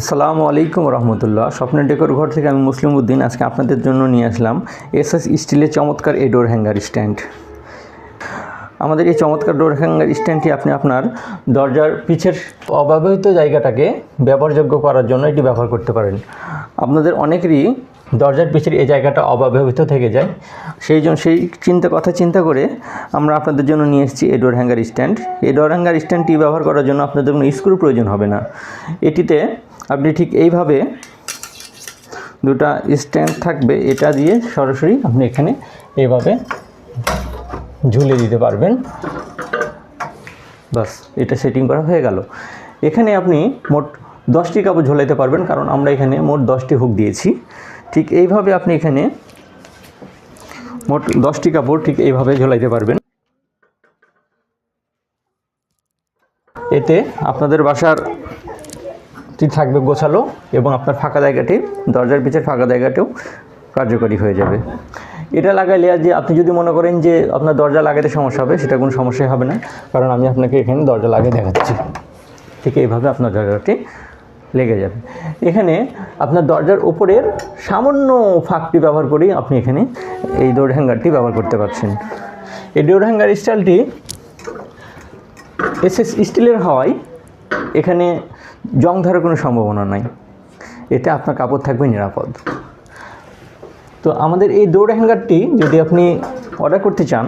আসসালামু আলাইকুম রহমতুল্লাহ। স্বপ্নের ডেকোর ঘর থেকে আমি মুসলিম উদ্দিন। আজকে আপনাদের জন্য নিয়ে আসলাম এস এস স্টিলের চমৎকার এই ডোর হ্যাঙ্গার স্ট্যান্ড। আমাদের এই চমৎকার ডোর হ্যাঙ্গার স্ট্যান্ডটি আপনি আপনার দরজার পিছের অব্যবহৃত জায়গাটাকে ব্যবহারযোগ্য করার জন্য এটি ব্যবহার করতে পারেন। আপনাদের অনেকেরই দরজার পিছের এই জায়গাটা অব্যবহৃত থেকে যায়। সেই জন্য সেই চিন্তা কথা চিন্তা করে আমরা আপনাদের জন্য নিয়ে এসেছি এই ডোর হ্যাঙ্গার স্ট্যান্ড। এই ডোর হ্যাঙ্গার স্ট্যান্ডটি ব্যবহার করার জন্য আপনাদের কোনো স্ক্রু প্রয়োজন হবে না। এটিতে আপনি ঠিক এইভাবে দুটা স্ট্যান্ড থাকবে, এটা দিয়ে সরাসরি আপনি এখানে এইভাবে ঝুলে দিতে পারবেন। বাস, এটা সেটিং করা হয়ে গেল। এখানে আপনি মোট দশটি কাপড় ঝোলাইতে পারবেন, কারণ আমরা এখানে মোট দশটি হুক দিয়েছি। ঠিক এইভাবে আপনি এখানে মোট দশটি কাপড় ঠিক এইভাবে ঝোলাইতে পারবেন। এতে আপনাদের বাসার থাকবে গোছালো এবং আপনার ফাঁকা জায়গাটি, দরজার পিছের ফাঁকা জায়গাতেও কার্যকরী হয়ে যাবে। এটা লাগাইলে যে আপনি যদি মনে করেন যে আপনার দরজা লাগাতে সমস্যা হবে, সেটা কোনো সমস্যাই হবে না, কারণ আমি আপনাকে এখানে দরজা লাগিয়ে দেখাচ্ছি। ঠিক এইভাবে আপনার দরজাটি লেগে যাবে। এখানে আপনার দরজার ওপরের সামান্য ফাঁকটি ব্যবহার করেই আপনি এখানে এই ডোর হ্যাঙ্গারটি ব্যবহার করতে পারছেন। এই ডোর হ্যাঙ্গার স্টাইলটি এসএস স্টিলের হওয়ায় এখানে জং ধরার কোনো সম্ভাবনা নাই। এতে আপনার কাপড় থাকবে নিরাপদ। তো আমাদের এই দৌড় হ্যাঙ্গারটি যদি আপনি অর্ডার করতে চান,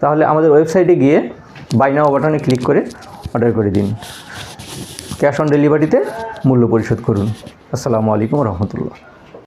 তাহলে আমাদের ওয়েবসাইটে গিয়ে বাই নাও বাটনে ক্লিক করে অর্ডার করে দিন। ক্যাশ অন ডেলিভারিতে মূল্য পরিশোধ করুন। আসসালামু আলাইকুম রহমতুল্লাহ।